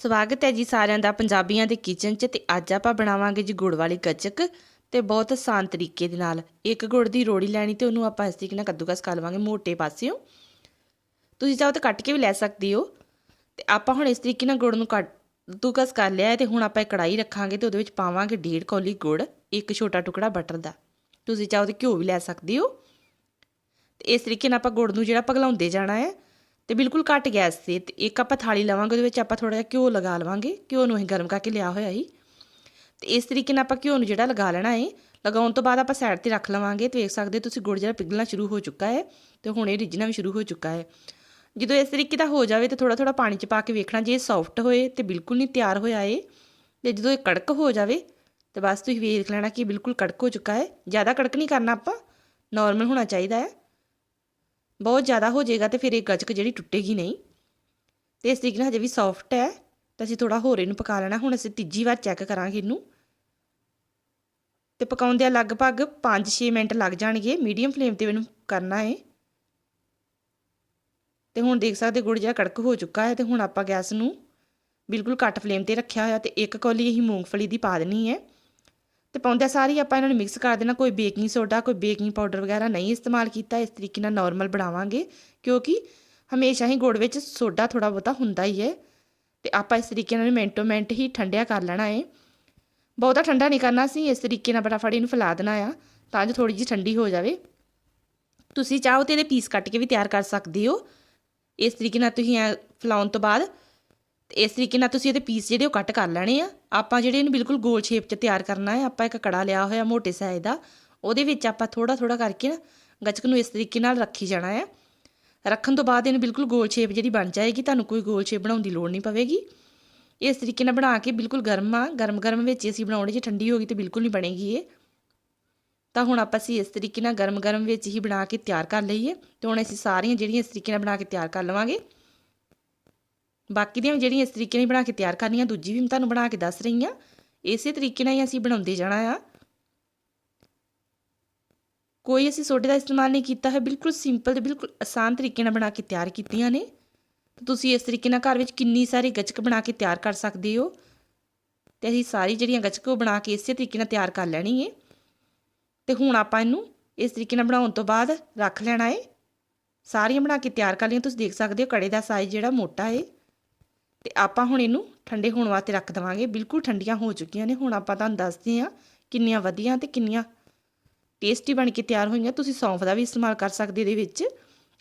ਸਵਾਗਤ ਹੈ ਜੀ ਸਾਰਿਆਂ ਦਾ ਪੰਜਾਬੀਆਂ ਦੇ ਕਿਚਨ 'ਚ ਤੇ ਅੱਜ ਆਪਾਂ ਬਣਾਵਾਂਗੇ ਜੀ ਗੁੜ ਵਾਲੀ ਗੱਚਕ ਤੇ ਬਹੁਤ ਆਸਾਨ ਤਰੀਕੇ ਦੇ ਨਾਲ ਇੱਕ ਗੁੜ ਦੀ ਰੋੜੀ ਲੈਣੀ ਤੇ ਉਹਨੂੰ ਆਪਾਂ ਇਸ ਤਰੀਕੇ ਨਾਲ ਕੱਦੂਕਸ ਕਰ ਲਵਾਂਗੇ ਮੋਟੇ ਪਾਸਿਓਂ। ਤੁਸੀਂ ਚਾਹੋ ਤਾਂ ਕੱਟ ਕੇ ਵੀ ਲੈ ਸਕਦੇ ਹੋ ਤੇ ਆਪਾਂ ਹੁਣ ਇਸ ਤਰੀਕੇ ਨਾਲ ਗੁੜ ਨੂੰ ਕੱਦੂਕਸ ਕਰ ਲਿਆ ਤੇ ਹੁਣ ਆਪਾਂ ਇੱਕ ਕੜਾਈ ਰੱਖਾਂਗੇ ਤੇ ਉਹਦੇ ਵਿੱਚ ਪਾਵਾਂਗੇ ਡੇਢ ਕੌਲੀ ਗੁੜ, ਇੱਕ ਛੋਟਾ ਟੁਕੜਾ ਬਟਰ ਦਾ। ਤੁਸੀਂ ਚਾਹੋ ਤਾਂ ਘਿਓ ਵੀ ਲੈ ਸਕਦੇ ਹੋ। ਤੇ ਇਸ ਤਰੀਕੇ ਨਾਲ ਆਪਾਂ ਗੁੜ ਨੂੰ ਜਿਹੜਾ ਪਗਲਾਉਂਦੇ ਜਾਣਾ ਹੈ ਤੇ ਬਿਲਕੁਲ ਘੱਟ ਗੈਸ ਤੇ ਤੇ ਇੱਕ ਆਪਾਂ ਥਾਲੀ ਲਵਾਂਗੇ, ਉਹਦੇ ਵਿੱਚ ਆਪਾਂ ਥੋੜਾ ਜਿਹਾ ਘਿਓ ਲਗਾ ਲਵਾਂਗੇ। ਘਿਓ ਨੂੰ ਅਸੀਂ ਗਰਮ ਕਰਕੇ ਲਿਆ ਹੋਇਆ ਸੀ। ਤੇ ਇਸ ਤਰੀਕੇ ਨਾਲ ਆਪਾਂ ਘਿਓ ਨੂੰ ਜਿਹੜਾ ਲਗਾ ਲੈਣਾ ਹੈ ਲਗਾਉਣ ਤੋਂ ਬਾਅਦ ਆਪਾਂ ਸਾਈਡ ਤੇ ਰੱਖ ਲਵਾਂਗੇ। ਤੇ ਵੇਖ ਸਕਦੇ ਤੁਸੀਂ ਗੁੜ ਜਿਹੜਾ ਪਿਘਲਣਾ ਸ਼ੁਰੂ ਹੋ ਚੁੱਕਾ ਹੈ ਤੇ ਹੁਣ ਇਹ ਰਿੱਝਣਾ ਵੀ ਸ਼ੁਰੂ ਹੋ ਚੁੱਕਾ ਹੈ ਜਦੋਂ ਇਸ ਤਰੀਕੇ ਦਾ ਹੋ ਜਾਵੇ ਤੇ ਥੋੜਾ ਥੋੜਾ ਪਾਣੀ ਚ ਪਾ ਕੇ ਵੇਖਣਾ ਜੇ ਸੌਫਟ ਹੋਏ ਤੇ ਬਿਲਕੁਲ ਨਹੀਂ ਤਿਆਰ ਹੋਇਆ ਏ। ਤੇ ਜਦੋਂ ਇਹ ਕੜਕ ਹੋ ਜਾਵੇ ਤੇ ਬਸ ਤੁਸੀਂ ਵੇਖ ਲੈਣਾ ਕਿ ਬਿਲਕੁਲ ਕੜਕ ਹੋ ਚੁੱਕਾ ਹੈ ਜ਼ਿਆਦਾ ਕੜਕ ਨਹੀਂ ਕਰਨਾ ਆਪਾਂ ਨਾਰਮਲ ਹੋਣਾ ਚਾਹੀਦਾ ਹੈ। ਬਹੁਤ ਜ਼ਿਆਦਾ ਹੋ ਜਾਏਗਾ ਤੇ ਫਿਰ ਇਹ ਗੱਚਕ ਜਿਹੜੀ ਟੁੱਟੇਗੀ ਨਹੀਂ। ਤੇ ਇਸ ਤਰੀਕੇ ਨਾਲ ਹਜੇ ਵੀ ਸੌਫਟ ਹੈ, ਤਾਂ ਅਸੀਂ ਥੋੜਾ ਹੋਰ ਇਹਨੂੰ ਪਕਾ ਲੈਣਾ। ਹੁਣ ਅਸੀਂ ਤੀਜੀ ਵਾਰ ਚੈੱਕ ਕਰਾਂਗੇ ਇਹਨੂੰ। ਤੇ ਪਕਾਉਂਦਿਆਂ ਲਗਭਗ 5-6 ਮਿੰਟ ਲੱਗ ਜਾਣਗੇ। ਮੀਡੀਅਮ ਫਲੇਮ ਤੇ ਇਹਨੂੰ ਕਰਨਾ ਹੈ। ਤੇ ਹੁਣ ਦੇਖ ਸਕਦੇ ਗੁੜ ਜਿਹੜਾ ਕੜਕ ਹੋ ਚੁੱਕਾ ਹੈ ਤੇ ਹੁਣ ਆਪਾਂ ਗੈਸ ਨੂੰ ਬਿਲਕੁਲ ਘੱਟ ਫਲੇਮ ਤੇ ਰੱਖਿਆ ਹੋਇਆ ਤੇ ਇੱਕ ਕੌਲੀ ਅਸੀਂ ਮੂੰਗਫਲੀ ਦੀ ਪਾ ਦੇਣੀ ਹੈ। ਤੇ ਪਾਉਂਦਿਆਂ ਸਾਰੀ ਆਪਾਂ ਇਹਨਾਂ ਨੂੰ ਮਿਕਸ ਕਰ ਦੇਣਾ, ਕੋਈ ਬੇਕਿੰਗ ਸੋਡਾ ਕੋਈ ਬੇਕਿੰਗ ਪਾਊਡਰ ਵਗੈਰਾ ਨਹੀਂ ਇਸਤੇਮਾਲ ਕੀਤਾ, ਇਸ ਤਰੀਕੇ ਨਾਲ ਨਾਰਮਲ ਬਣਾਵਾਂਗੇ, ਕਿਉਂਕਿ ਹਮੇਸ਼ਾ ਹੀ ਗੁੜ ਵਿੱਚ ਸੋਡਾ ਥੋੜਾ ਬਹੁਤਾ ਹੁੰਦਾ ਹੀ ਹੈ ਤੇ ਆਪਾਂ ਇਸ ਤਰੀਕੇ ਨਾਲ ਮਿੰਟੋ ਮਿੰਟ ਹੀ ਠੰਡਿਆ ਕਰ ਲੈਣਾ ਹੈ। ਬਹੁਤਾ ਠੰਡਾ ਨਹੀਂ ਕਰਨਾ ਸੀ, ਇਸ ਤਰੀਕੇ ਨਾਲ ਫਟਾਫਟ ਇਹਨੂੰ ਫੈਲਾ ਦੇਣਾ ਆ, ਤਾਂ ਜੋ ਥੋੜੀ ਜਿਹੀ ਠੰਡੀ ਹੋ ਜਾਵੇ। ਤੁਸੀਂ ਚਾਹੋ ਤੇ ਇਹਦੇ ਪੀਸ ਕੱਟ ਕੇ ਵੀ ਤਿਆਰ ਕਰ ਸਕਦੇ ਹੋ। ਇਸ ਤਰੀਕੇ ਨਾਲ ਤੁਸੀਂ ਐ ਫਲਾਉਣ ਤੋਂ ਬਾਅਦ, ਤੇ ਇਸ ਤਰੀਕੇ ਨਾਲ ਤੁਸੀਂ ਇਹਦੇ ਪੀਸ ਜਿਹੜੇ ਉਹ ਕੱਟ ਕਰ ਲੈਣੇ ਆ। ਆਪਾਂ ਜਿਹੜੇ ਇਹਨੂੰ ਬਿਲਕੁਲ ਗੋਲ ਸ਼ੇਪ 'ਚ ਤਿਆਰ ਕਰਨਾ ਹੈ, ਆਪਾਂ ਇੱਕ ਕੜਾ ਲਿਆ ਹੋਇਆ ਮੋਟੇ ਸਾਈਜ਼ ਦਾ, ਉਹਦੇ ਵਿੱਚ ਆਪਾਂ ਥੋੜਾ ਥੋੜਾ ਕਰਕੇ ਨਾ ਗੱਚਕ ਨੂੰ ਇਸ ਤਰੀਕੇ ਨਾਲ ਰੱਖੀ ਜਾਣਾ ਹੈ। ਰੱਖਣ ਤੋਂ ਬਾਅਦ ਇਹਨੂੰ ਬਿਲਕੁਲ ਗੋਲ ਸ਼ੇਪ ਜਿਹੜੀ ਬਣ ਜਾਏਗੀ, ਤੁਹਾਨੂੰ ਕੋਈ ਗੋਲ ਸ਼ੇਪ ਬਣਾਉਣ ਦੀ ਲੋੜ ਨਹੀਂ ਪਵੇਗੀ। ਇਸ ਤਰੀਕੇ ਨਾਲ ਬਣਾ ਕੇ ਬਿਲਕੁਲ ਗਰਮ ਆ, ਗਰਮ ਗਰਮ ਵਿੱਚ ਅਸੀਂ ਬਣਾਉਣੀ, ਜੇ ਠੰਡੀ ਹੋ ਗਈ ਤੇ ਬਿਲਕੁਲ ਨਹੀਂ ਬਣੇਗੀ ਇਹ। ਤਾਂ ਹੁਣ ਆਪਾਂ ਅਸੀਂ ਇਸ ਤਰੀਕੇ ਨਾਲ ਗਰਮ ਗਰਮ ਵਿੱਚ ਹੀ ਬਣਾ ਕੇ ਤਿਆਰ ਕਰ ਲਈਏ ਤੇ ਹੁਣ ਅਸੀਂ ਸਾਰੀਆਂ ਜਿਹੜੀਆਂ ਇਸ ਤਰੀਕੇ ਨਾਲ ਬਣਾ ਕੇ ਤਿਆਰ ਕਰ ਲਵਾਂਗੇ। ਬਾਕੀ ਦੀਆਂ ਜਿਹੜੀਆਂ ਇਸ ਤਰੀਕੇ ਨਾਲ ਬਣਾ ਕੇ ਤਿਆਰ ਕਰਨੀਆਂ, ਦੂਜੀ ਵੀ ਮੈਂ ਤੁਹਾਨੂੰ ਬਣਾ ਕੇ ਦੱਸ ਰਹੀ ਹਾਂ। ਇਸੇ ਤਰੀਕੇ ਨਾਲ ਹੀ ਅਸੀਂ ਬਣਾਉਂਦੇ ਜਾਣਾ ਆ। ਕੋਈ ਅਸੀਂ ਸੋਡੇ ਦਾ ਇਸਤੇਮਾਲ ਨਹੀਂ ਕੀਤਾ ਹੈ ਬਿਲਕੁਲ ਸਿੰਪਲ ਤੇ ਬਿਲਕੁਲ ਆਸਾਨ ਤਰੀਕੇ ਨਾਲ ਬਣਾ ਕੇ ਤਿਆਰ ਕੀਤੀਆਂ ਨੇ। ਤੁਸੀਂ ਇਸ ਤਰੀਕੇ ਨਾਲ ਘਰ ਵਿੱਚ ਕਿੰਨੀ ਸਾਰੀ ਗੱਚਕ ਬਣਾ ਕੇ ਤਿਆਰ ਕਰ ਸਕਦੇ ਹੋ। ਤੇ ਅਸੀਂ ਸਾਰੀ ਜਿਹੜੀਆਂ ਗੱਚਕ ਉਹ ਬਣਾ ਕੇ ਇਸੇ ਤਰੀਕੇ ਨਾਲ ਤਿਆਰ ਕਰ ਲੈਣੀ ਹੈ ਤੇ ਹੁਣ ਆਪਾਂ ਇਹਨੂੰ ਇਸ ਤਰੀਕੇ ਨਾਲ ਬਣਾਉਣ ਤੋਂ ਬਾਅਦ ਰੱਖ ਲੈਣਾ ਹੈ ਸਾਰੀਆਂ ਬਣਾ ਕੇ ਤਿਆਰ ਕਰ ਲਈਆਂ, ਤੁਸੀਂ ਦੇਖ ਸਕਦੇ ਹੋ ਕੜੇ ਦਾ ਸਾਈਜ਼ ਜਿਹੜਾ ਮੋਟਾ ਹੈ ਤੇ ਆਪਾਂ ਹੁਣ ਇਹਨੂੰ ਠੰਡੇ ਹੋਣ ਵਾਸਤੇ ਰੱਖ ਦਵਾਂਗੇ। ਬਿਲਕੁਲ ਠੰਡੀਆਂ ਹੋ ਚੁੱਕੀਆਂ ਨੇ। ਹੁਣ ਆਪਾਂ ਤੁਹਾਨੂੰ ਦੱਸਦੇ ਹਾਂ ਕਿੰਨੀਆਂ ਵਧੀਆ ਤੇ ਕਿੰਨੀਆਂ ਟੇਸਟੀ ਬਣ ਕੇ ਤਿਆਰ ਹੋਈਆਂ। ਤੁਸੀਂ ਸੌਂਫ ਦਾ ਵੀ ਇਸਤੇਮਾਲ ਕਰ ਸਕਦੇ ਇਹਦੇ ਵਿੱਚ।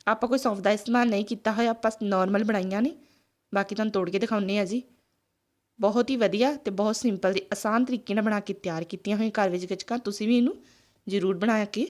ਆਪਾਂ ਕੋਈ ਸੌਂਫ ਦਾ ਇਸਤੇਮਾਲ ਨਹੀਂ ਕੀਤਾ ਹੋਇਆ। ਆਪਾਂ ਨਾਰਮਲ ਬਣਾਈਆਂ ਨੇ। ਬਾਕੀ ਤੁਹਾਨੂੰ ਤੋੜ ਕੇ ਦਿਖਾਉਂਦੇ ਆ ਜੀ। ਬਹੁਤ ਹੀ ਵਧੀਆ ਤੇ ਬਹੁਤ ਸਿੰਪਲ ਤੇ ਆਸਾਨ ਤਰੀਕੇ ਨਾਲ ਬਣਾ ਕੇ ਤਿਆਰ ਕੀਤੀਆਂ ਹੋਈਆਂ ਘਰ ਵਿੱਚ ਗੱਚਕਾਂ ਤੁਸੀਂ ਵੀ ਇਹਨੂੰ ਜ਼ਰੂਰ ਬਣਾ ਕੇ